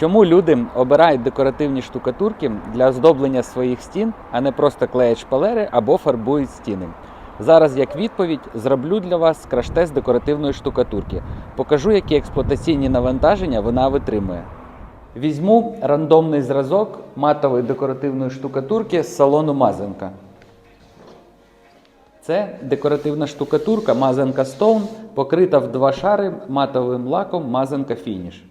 Чому люди обирають декоративні штукатурки для оздоблення своїх стін, а не просто клеять шпалери або фарбують стіни? Зараз, як відповідь, зроблю для вас краш-тест декоративної штукатурки. Покажу, які експлуатаційні навантаження вона витримує. Візьму рандомний зразок матової декоративної штукатурки з салону Мазанка. Це декоративна штукатурка Мазанка Stone, покрита в два шари матовим лаком Мазанка Finish.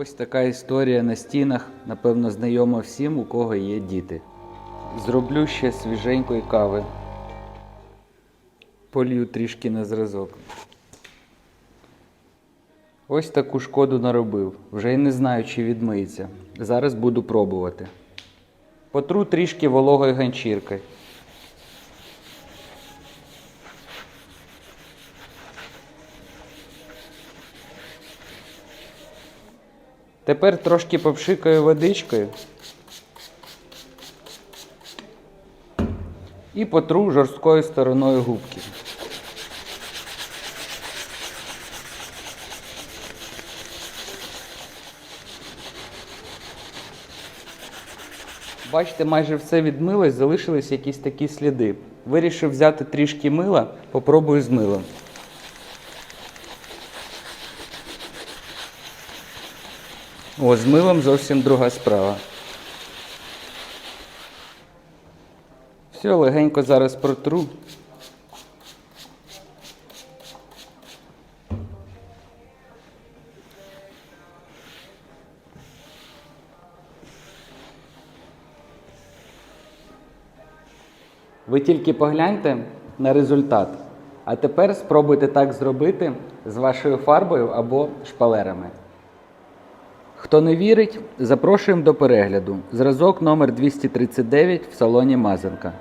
Ось така історія на стінах, напевно, знайома всім, у кого є діти. Зроблю ще свіженької кави. Полью трішки на зразок. Ось таку шкоду наробив. Вже й не знаю, чи відмиється. Зараз буду пробувати. Потру трішки вологою ганчіркою. Тепер трошки попшикаю водичкою. І потру жорсткою стороною губки. Бачите, майже все відмилось, залишились якісь такі сліди. Вирішив взяти трішки мила, попробую з милом. О, з милом зовсім друга справа. Все, легенько зараз протру. Ви тільки погляньте на результат. А тепер спробуйте так зробити з вашою фарбою або шпалерами. Хто не вірить, запрошуємо до перегляду. Зразок номер 239 в салоні Мазанка.